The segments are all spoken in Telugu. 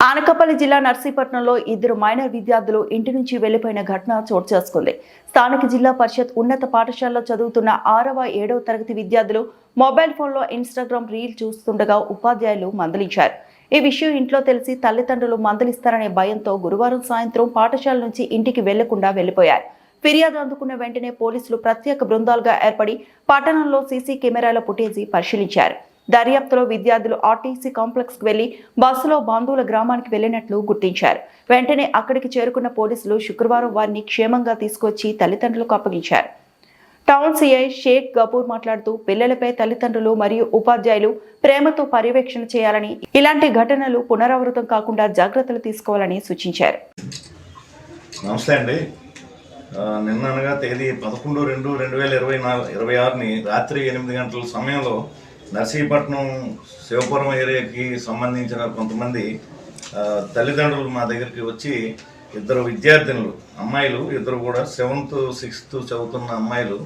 అనకాపల్లి జిల్లా నర్సీపట్నంలో ఇద్దరు మైనర్ విద్యార్థులు ఇంటి నుంచి వెళ్ళిపోయిన ఘటన చోటు చేసుకుంది. స్థానిక జిల్లా పరిషత్ ఉన్నత పాఠశాలలో చదువుతున్న ఆరవ ఏడవ తరగతి విద్యార్థులు మొబైల్ ఫోన్లో ఇన్స్టాగ్రామ్ రీల్ చూస్తుండగా ఉపాధ్యాయులు మందలించారు. ఈ విషయం ఇంట్లో తెలిసి తల్లిదండ్రులు మందలిస్తారనే భయంతో గురువారం సాయంత్రం పాఠశాల నుంచి ఇంటికి వెళ్ళకుండా వెళ్ళిపోయారు. ఫిర్యాదు అందుకున్న వెంటనే పోలీసులు ప్రత్యేక బృందాలుగా ఏర్పడి పట్టణంలో సీసీ కెమెరాల ఫుటేజీ పరిశీలించారు. దర్యాప్తులో విద్యార్థులు ఆర్టీసీ కాంప్లెక్స్కు వెళ్ళి బస్సులో బాంధువుల గ్రామానికి వెళ్ళినట్లు గుర్తించారు. వెంటనే అక్కడికి చేరుకున్న పోలీసులు శుక్రవారం వారిని క్షేమంగా తీసుకొచ్చి తల్లిదండ్రులకు అప్పగించారు. టౌన్ సిఐ షేక్ గపూర్ మాట్లాడుతూ పిల్లలపై తల్లిదండ్రులు మరియు ఉపాధ్యాయులు ప్రేమతో పర్యవేక్షణ చేయాలని ఇలాంటి ఘటనలు పునరావృతం కాకుండా జాగ్రత్తలు తీసుకోవాలని సూచించారు. నమస్తే అండి. నిన్న అనగా తేదీ పదకొండు రెండు రెండు వేల ఇరవై నాలుగు ఇరవై ఆరుని రాత్రి ఎనిమిది గంటల సమయంలో నర్సీపట్నం శివపురం ఏరియాకి సంబంధించిన కొంతమంది తల్లిదండ్రులు మా దగ్గరికి వచ్చి ఇద్దరు విద్యార్థినులు అమ్మాయిలు ఇద్దరు కూడా సెవెంత్ సిక్స్త్ చదువుతున్న అమ్మాయిలు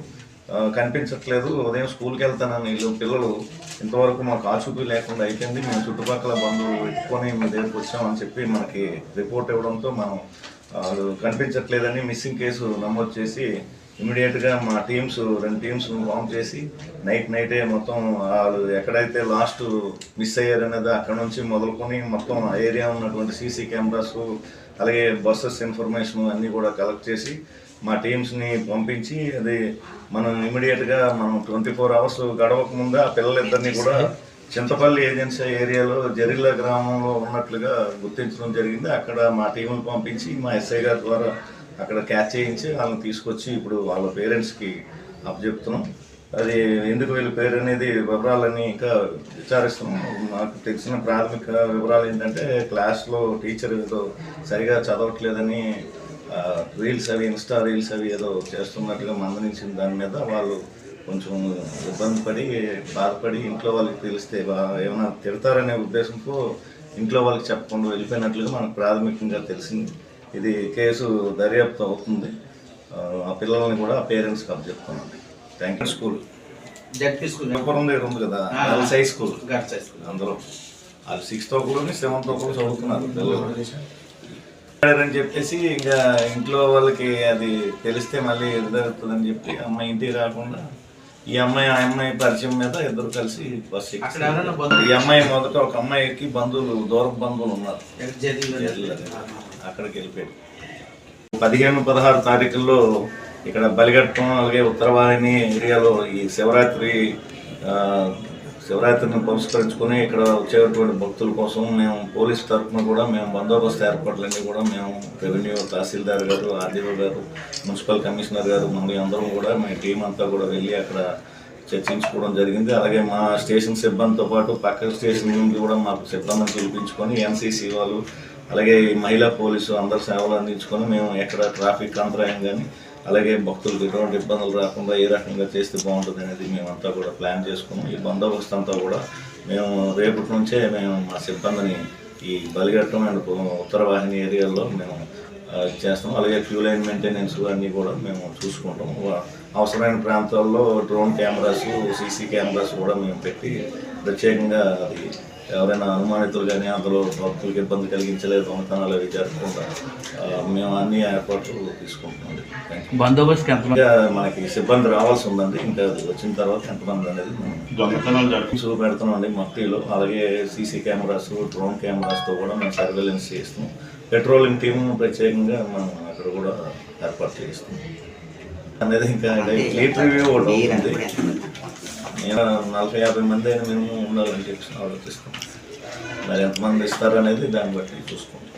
కనిపించట్లేదు. ఉదయం స్కూల్కి వెళ్తానని వీళ్ళు పిల్లలు ఇంతవరకు మాకు ఆచూకీ లేకుండా అయిపోయింది. మేము చుట్టుపక్కల బంధువులు పెట్టుకొని మీ దగ్గరికి వచ్చామని చెప్పి మనకి రిపోర్ట్ ఇవ్వడంతో మనం కనిపించట్లేదని మిస్సింగ్ కేసు నమోదు చేసి ఇమీడియట్గా మా టీమ్స్ రెండు టీమ్స్ ఫామ్ చేసి నైట్ నైటే మొత్తం వాళ్ళు ఎక్కడైతే లాస్ట్ మిస్ అయ్యారనేది అక్కడ నుంచి మొదలుకొని మొత్తం ఆ ఏరియా ఉన్నటువంటి సీసీ కెమెరాస్ అలాగే బస్సెస్ ఇన్ఫర్మేషన్ అన్నీ కూడా కలెక్ట్ చేసి మా టీమ్స్ని పంపించి అది మనం ఇమీడియట్గా మనం ట్వంటీ ఫోర్ అవర్స్ గడవక ముందు ఆ పిల్లలిద్దరినీ కూడా చింతపల్లి ఏజెన్సీ ఏరియాలో జరిల్ల గ్రామంలో ఉన్నట్లుగా గుర్తించడం జరిగింది. అక్కడ మా టీములు పంపించి మా ఎస్ఐ గారి ద్వారా అక్కడ క్యాచ్ చేయించి వాళ్ళని తీసుకొచ్చి ఇప్పుడు వాళ్ళ పేరెంట్స్కి అప్పచెప్తున్నాం. అది ఎందుకు వీళ్ళ పేరు అనేది వివరాలన్నీ ఇంకా విచారిస్తున్నాం. నాకు తెలిసిన ప్రాథమిక వివరాలు ఏంటంటే క్లాస్లో టీచర్ ఏదో సరిగా చదవట్లేదని రీల్స్ అవి ఇన్స్టా రీల్స్ అవి ఏదో చేస్తున్నట్టుగా మందలించిన దాని మీద వాళ్ళు కొంచెం ఇబ్బంది పడి బాధపడి ఇంట్లో వాళ్ళకి తెలిస్తే ఏమైనా తిడతారనే ఉద్దేశంతో ఇంట్లో వాళ్ళకి చెప్పకుండా వెళ్ళిపోయినట్లుగా మనకు ప్రాథమికంగా తెలిసింది. ఇది కేసు దర్యాప్తు అవుతుంది. ఆ, పిల్లల్ని కూడా పేరెంట్స్కి అప్పచెప్తున్నాను. Thank you school. ZP school. Vijayapuram దగ్గర ఉంది కదా? ఆ. Girls high school. Girls high school. అందరూ వాళ్ళు సిక్స్త్ ఒకరు సెవెంత్ ఒకరు చదువుతున్నారు పిల్లలు. అని చెప్పేసి ఇంకా ఇంట్లో వాళ్ళకి అది తెలిస్తే మళ్ళీ ఎదురవుతుందని చెప్పి అమ్మాయి ఇంటికి రాకుండా ఈ అమ్మాయి ఆ అమ్మాయి పరిచయం మీద ఇద్దరు కలిసి బస్ ఈ అమ్మాయి మొదట ఒక అమ్మాయికి బంధువులు దూర బంధువులు ఉన్నారు. అక్కడికి వెళ్ళిపోయాడు పదిహేను పదహారు తారీఖుల్లో ఇక్కడ బలిఘట్టం అలాగే ఉత్తరవాహిని ఏరియాలో ఈ శివరాత్రి శివరాత్రిని పురస్కరించుకొని ఇక్కడ వచ్చేటువంటి భక్తుల కోసం మేము పోలీస్ తరఫున కూడా మేము బందోబస్తు ఏర్పాట్లన్నీ కూడా మేము రెవెన్యూ తహసీల్దార్ గారు ఆర్డీఓ గారు మున్సిపల్ కమిషనర్ గారు మమ్మల్ని అందరం కూడా మా టీం అంతా కూడా వెళ్ళి అక్కడ చర్చించుకోవడం జరిగింది. అలాగే మా స్టేషన్ సిబ్బందితో పాటు పక్క స్టేషన్ నుండి కూడా మాకు సిబ్బందిని పిలిపించుకొని ఎన్సీసీ వాళ్ళు అలాగే ఈ మహిళా పోలీసు అందరు సేవలు అందించుకొని మేము ఎక్కడ ట్రాఫిక్ అంతరాయం కానీ అలాగే భక్తులకు ఎటువంటి ఇబ్బందులు రాకుండా ఏ రకంగా చేస్తే బాగుంటుంది అనేది మేమంతా కూడా ప్లాన్ చేసుకున్నాం. ఈ బందోబస్తు అంతా కూడా మేము రేపటి నుంచే మేము మా సిబ్బందిని ఈ బలిగట్టం అండ్ ఉత్తరవాహిని ఏరియాల్లో మేము చేస్తాం అలాగే క్యూ లైన్ మెయింటెనెన్స్ అన్నీ కూడా మేము చూసుకుంటాం. అవసరమైన ప్రాంతాల్లో డ్రోన్ కెమెరాస్ సీసీ కెమెరాస్ కూడా మేము పెట్టి ప్రత్యేకంగా అది ఎవరైనా అనుమానితులు కానీ అందులో భక్తులకు ఇబ్బంది కలిగించలేదు దొంగతనాలు అవి జరగకుండా ఆ, మేము అన్ని ఏర్పాట్లు తీసుకుంటున్నాం. బందోబస్తు ఎంత ఇంకా మనకి సిబ్బంది రావాల్సి ఉందండి. ఇంకా వచ్చిన తర్వాత ఎంతమంది అనేది దొంగతనాలు జరుగుతాయి. షూ పెడుతున్నామండి మట్టిలో. అలాగే సీసీ కెమెరాస్ డ్రోన్ కెమెరాస్తో కూడా మేము సర్వేలెన్స్ చేస్తాం పెట్రోలింగ్ టీమ్ ప్రత్యేకంగా మనం అక్కడ కూడా ఏర్పాటు చేస్తాం అనేది ఇంకా రివ్యూ ఒకటి నేను నలభై యాభై మంది అయినా మేము ఉండాలని చెప్పి ఆలోచిస్తాం మరి ఎంతమంది ఇస్తారు అనేది దాన్ని బట్టి చూసుకుంటాం.